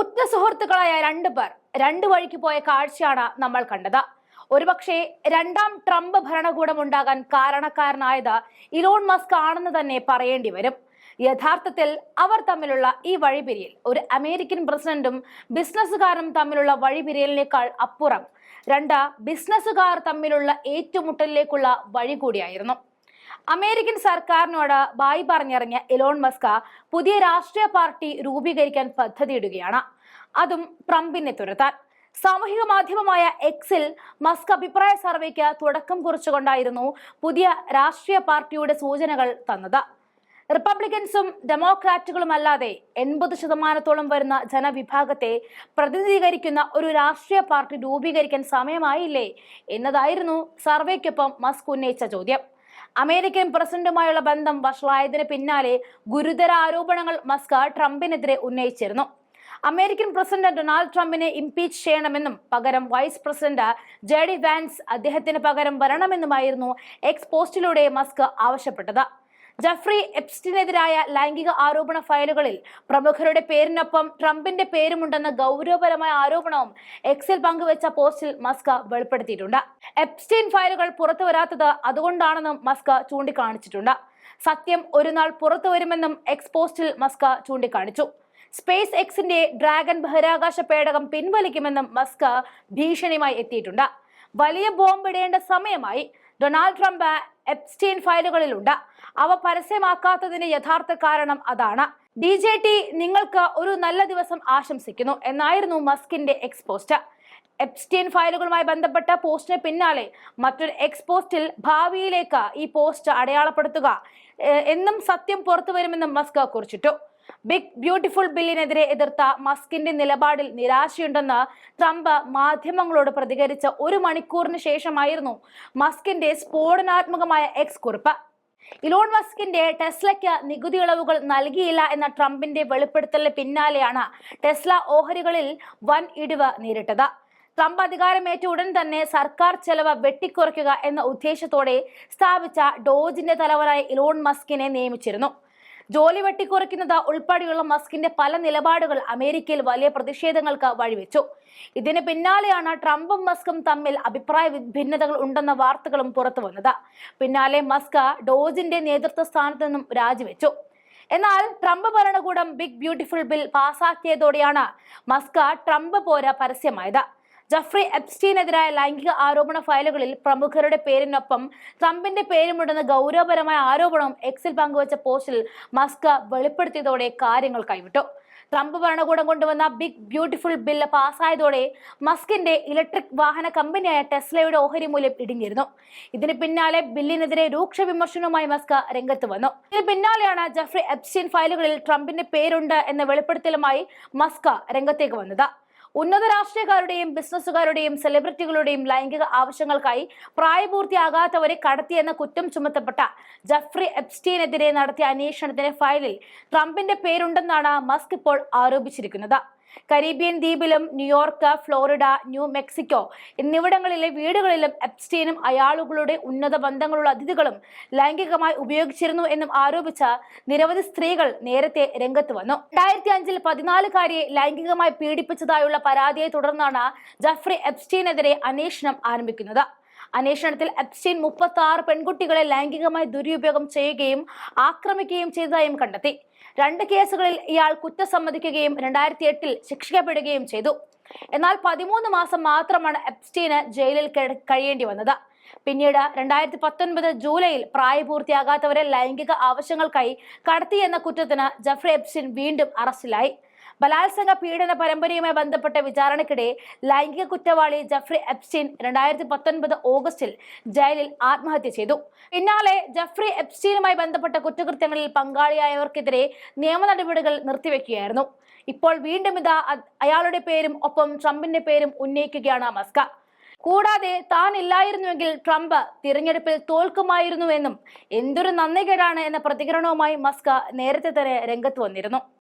ഉറ്റ സുഹൃത്തുക്കളായ രണ്ടു പേർ രണ്ടു വഴിക്ക് പോയ കാഴ്ചയാണ് നമ്മൾ കണ്ടത്. ഒരുപക്ഷെ രണ്ടാം ട്രംപ് ഭരണകൂടം ഉണ്ടാകാൻ കാരണക്കാരനായത് ഇലോൺ മസ്ക് ആണെന്ന് തന്നെ പറയേണ്ടി വരും. യഥാർത്ഥത്തിൽ അവർ തമ്മിലുള്ള ഈ വഴിപിരിയൽ ഒരു അമേരിക്കൻ പ്രസിഡന്റും ബിസിനസ്സുകാരനും തമ്മിലുള്ള വഴിപിരിയലിനേക്കാൾ അപ്പുറം. രണ്ട് ബിസിനസ്സുകാർ തമ്മിലുള്ള ഏറ്റുമുട്ടലിലേക്കുള്ള വഴി കൂടിയായിരുന്നു. അമേരിക്കൻ സർക്കാരിനോട് ബായി പറഞ്ഞിറങ്ങിയ എലോൺ മസ്ക പുതിയ രാഷ്ട്രീയ പാർട്ടി രൂപീകരിക്കാൻ പദ്ധതിയിടുകയാണ്. അതും ട്രംപിനെ തുരത്താൻ. സാമൂഹിക മാധ്യമമായ എക്സിൽ മസ്ക് അഭിപ്രായ സർവേക്ക് തുടക്കം കുറിച്ചുകൊണ്ടായിരുന്നു പുതിയ രാഷ്ട്രീയ പാർട്ടിയുടെ സൂചനകൾ തന്നത്. റിപ്പബ്ലിക്കൻസും ഡെമോക്രാറ്റുകളും അല്ലാതെ എൺപത് ശതമാനത്തോളം വരുന്ന ജനവിഭാഗത്തെ പ്രതിനിധീകരിക്കുന്ന ഒരു രാഷ്ട്രീയ പാർട്ടി രൂപീകരിക്കാൻ സമയമായില്ലേ എന്നതായിരുന്നു സർവേക്കൊപ്പം മസ്ക് ഉന്നയിച്ച ചോദ്യം. അമേരിക്കൻ പ്രസിഡന്റുമായുള്ള ബന്ധം വഷളായതിന് പിന്നാലെ ഗുരുതര ആരോപണങ്ങൾ മസ്ക് ട്രംപിനെതിരെ ഉന്നയിച്ചിരുന്നു. അമേരിക്കൻ പ്രസിഡന്റ് ഡൊണാൾഡ് ട്രംപിനെ ഇംപീച്ച് ചെയ്യണമെന്നും പകരം വൈസ് പ്രസിഡന്റ് ജെഡി വാൻസ് അദ്ദേഹത്തിന് പകരം വരണമെന്നുമായിരുന്നു എക്സ് പോസ്റ്റിലൂടെ മസ്ക് ആവശ്യപ്പെട്ടത്. ജഫ്രി എപ്സ്റ്റിനെതിരായ ലൈംഗിക ആരോപണ ഫയലുകളിൽ പ്രമുഖരുടെ പേരിനൊപ്പം ട്രംപിന്റെ പേരുമുണ്ടെന്ന ഗൗരവപരമായ ആരോപണവും എക്സിൽ പങ്കുവച്ച പോസ്റ്റിൽ മസ്ക വെളിപ്പെടുത്തിയിട്ടുണ്ട്. എപ്സ്റ്റീൻ ഫയലുകൾ പുറത്തു വരാത്തത് അതുകൊണ്ടാണെന്നും മസ്ക ചൂണ്ടിക്കാണിച്ചിട്ടുണ്ട്. സത്യം ഒരു നാൾ പുറത്തു വരുമെന്നും എക്സ് പോസ്റ്റിൽ മസ്ക ചൂണ്ടിക്കാണിച്ചു. സ്പേസ് എക്സിന്റെ ഡ്രാഗൺ ബഹിരാകാശ പേടകം പിൻവലിക്കുമെന്നും മസ്ക ഭീഷണിയുമായി എത്തിയിട്ടുണ്ട്. വലിയ ബോംബിടേണ്ട സമയമായി. ഡൊണാൾഡ് ട്രംപ് എപ്സ്റ്റീൻ ഫയലുകളിലുണ്ട്. അവ പരസ്യമാക്കാത്തതിന് യഥാർത്ഥ കാരണം അതാണ്. ഡി ജെ ടി നിങ്ങൾക്ക് ഒരു നല്ല ദിവസം ആശംസിക്കുന്നു എന്നായിരുന്നു മസ്കിന്റെ എക്സ് പോസ്റ്റ് എപ്സ്റ്റീൻ ഫയലുകളുമായി ബന്ധപ്പെട്ട പോസ്റ്റിന് പിന്നാലെ മറ്റൊരു എക്സ് പോസ്റ്റിൽ ഭാവിയിലേക്ക് ഈ പോസ്റ്റ് അടയാളപ്പെടുത്തുക എന്നും സത്യം പുറത്തു വരുമെന്നും മസ്ക് കുറിച്ചിട്ടു. ബിഗ് ബ്യൂട്ടിഫുൾ ബില്ലിനെതിരെ എതിർത്ത മസ്കിന്റെ നിലപാടിൽ നിരാശയുണ്ടെന്ന് ട്രംപ് മാധ്യമങ്ങളോട് പ്രതികരിച്ച ഒരു മണിക്കൂറിന് ശേഷമായിരുന്നു മസ്കിന്റെ സ്ഫോടനാത്മകമായ എക്സ് കുറിപ്പ്. ഇലോൺ മസ്കിന്റെ ടെസ്ലയ്ക്ക് നികുതി ഇളവുകൾ നൽകിയില്ല എന്ന ട്രംപിന്റെ വെളിപ്പെടുത്തലിന് പിന്നാലെയാണ് ടെസ്ല ഓഹരികളിൽ വൻ ഇടിവ് നേരിട്ടത്. ട്രംപ് അധികാരമേറ്റ ഉടൻ തന്നെ സർക്കാർ ചെലവ് വെട്ടിക്കുറയ്ക്കുക എന്ന ഉദ്ദേശത്തോടെ സ്ഥാപിച്ച ഡോജിന്റെ തലവനായി ഇലോൺ മസ്കിനെ നിയമിച്ചിരുന്നു. ജോലി വെട്ടിക്കുറയ്ക്കുന്നത് ഉൾപ്പെടെയുള്ള മസ്കിന്റെ പല നിലപാടുകൾ അമേരിക്കയിൽ വലിയ പ്രതിഷേധങ്ങൾക്ക് വഴിവെച്ചു. ഇതിന് പിന്നാലെയാണ് ട്രംപും മസ്കും തമ്മിൽ അഭിപ്രായ ഭിന്നതകൾ ഉണ്ടെന്ന വാർത്തകളും പുറത്തു വന്നത്. പിന്നാലെ മസ്ക് ഡോജിന്റെ നേതൃത്വ സ്ഥാനത്ത് നിന്നും രാജിവെച്ചു. എന്നാൽ ട്രംപ് ഭരണകൂടം ബിഗ് ബ്യൂട്ടിഫുൾ ബിൽ പാസാക്കിയതോടെയാണ് മസ്ക ട്രംപ് പോര പരസ്യമായത്. ജഫ്രി എപ്സ്റ്റീനെതിരായ ലൈംഗിക ആരോപണ ഫയലുകളിൽ പ്രമുഖരുടെ പേരിനൊപ്പം ട്രംപിന്റെ പേരുമുണ്ടെന്ന ഗൗരവപരമായ ആരോപണം എക്സിൽ പങ്കുവച്ച പോസ്റ്റിൽ മസ്ക് വെളിപ്പെടുത്തിയതോടെ കാര്യങ്ങൾ കൈവിട്ടു. ട്രംപ് ഭരണകൂടം കൊണ്ടുവന്ന ബിഗ് ബ്യൂട്ടിഫുൾ ബില്ല് പാസ്സായതോടെ മസ്കിന്റെ ഇലക്ട്രിക് വാഹന കമ്പനിയായ ടെസ്ലയുടെ ഓഹരി മൂല്യം ഇടിഞ്ഞിരുന്നു. ഇതിന് പിന്നാലെ ബില്ലിനെതിരെ രൂക്ഷ വിമർശനവുമായി മസ്ക് രംഗത്ത് വന്നു. ഇതിന് പിന്നാലെയാണ് ജഫ്രി എപ്സ്റ്റീൻ ഫയലുകളിൽ ട്രംപിന്റെ പേരുണ്ട് എന്ന വെളിപ്പെടുത്തലുമായി മസ്ക രംഗത്തേക്ക് വന്നത്. ഉന്നത രാഷ്ട്രീയക്കാരുടെയും ബിസിനസ്സുകാരുടെയും സെലിബ്രിറ്റികളുടെയും ലൈംഗിക ആവശ്യങ്ങൾക്കായി പ്രായപൂർത്തിയാകാത്തവരെ കടത്തിയെന്ന കുറ്റം ചുമത്തപ്പെട്ട ജഫ്രി എപ്സ്റ്റീനെതിരെ നടത്തിയ അന്വേഷണത്തിന്റെ ഫയലിൽ ട്രംപിന്റെ പേരുണ്ടെന്നാണ് മസ്ക് ഇപ്പോൾ ആരോപിച്ചിരിക്കുന്നത്. Caribbean ദ്വീപിലും New York Florida New Mexico എന്നിവിടങ്ങളിലെ വീടുകളിലും എപ്സ്റ്റീനും അയാളുകളുടെ ഉന്നത ബന്ധങ്ങളുള്ള അതിഥികളും ലൈംഗികമായി ഉപയോഗിച്ചിരുന്നു എന്നും ആരോപിച്ച നിരവധി സ്ത്രീകൾ നേരത്തെ രംഗത്ത് വന്നു. രണ്ടായിരത്തി അഞ്ചിൽ പതിനാലുകാരിയെ ലൈംഗികമായി പീഡിപ്പിച്ചതായുള്ള പരാതിയെ തുടർന്നാണ് ജഫ്രി എപ്സ്റ്റീനെതിരെ അന്വേഷണം ആരംഭിക്കുന്നത്. അന്വേഷണത്തിൽ എപ്സ്റ്റീൻ മുപ്പത്തി ആറ് പെൺകുട്ടികളെ ലൈംഗികമായി ദുരുപയോഗം ചെയ്യുകയും ആക്രമിക്കുകയും ചെയ്തതായും കണ്ടെത്തി. രണ്ട് കേസുകളിൽ ഇയാൾ കുറ്റസമ്മതിക്കുകയും രണ്ടായിരത്തി എട്ടിൽ ശിക്ഷിക്കപ്പെടുകയും ചെയ്തു. എന്നാൽ പതിമൂന്ന് മാസം മാത്രമാണ് എപ്സ്റ്റീന് ജയിലിൽ കഴിയേണ്ടി വന്നത്. പിന്നീട് രണ്ടായിരത്തി പത്തൊൻപത് ജൂലൈയിൽ പ്രായപൂർത്തിയാകാത്തവരെ ലൈംഗിക ആവശ്യങ്ങൾക്കായി കടത്തിയെന്ന കുറ്റത്തിന് ജഫ്രി എപ്സ്റ്റീൻ വീണ്ടും അറസ്റ്റിലായി. ബലാത്സംഗ പീഡന പരമ്പരയുമായി ബന്ധപ്പെട്ട വിചാരണയ്ക്കിടെ ലൈംഗിക കുറ്റവാളി ജഫ്രി എപ്സ്റ്റീൻ രണ്ടായിരത്തി പത്തൊൻപത് ഓഗസ്റ്റിൽ ജയിലിൽ ആത്മഹത്യ ചെയ്തു. പിന്നാലെ ജഫ്രി എപ്സ്റ്റീനുമായി ബന്ധപ്പെട്ട കുറ്റകൃത്യങ്ങളിൽ പങ്കാളിയായവർക്കെതിരെ നിയമ നടപടികൾ നിർത്തിവെക്കുകയായിരുന്നു. ഇപ്പോൾ വീണ്ടും ഇതാ അയാളുടെ പേരും ഒപ്പം ട്രംപിന്റെ പേരും ഉന്നയിക്കുകയാണ് മസ്ക. കൂടാതെ താൻ ഇല്ലായിരുന്നുവെങ്കിൽ ട്രംപ് തിരഞ്ഞെടുപ്പിൽ തോൽക്കുമായിരുന്നുവെന്നും എന്തൊരു നന്ദികേടാണ് എന്ന പ്രതികരണവുമായി മസ്ക നേരത്തെ തന്നെ രംഗത്ത് വന്നിരുന്നു.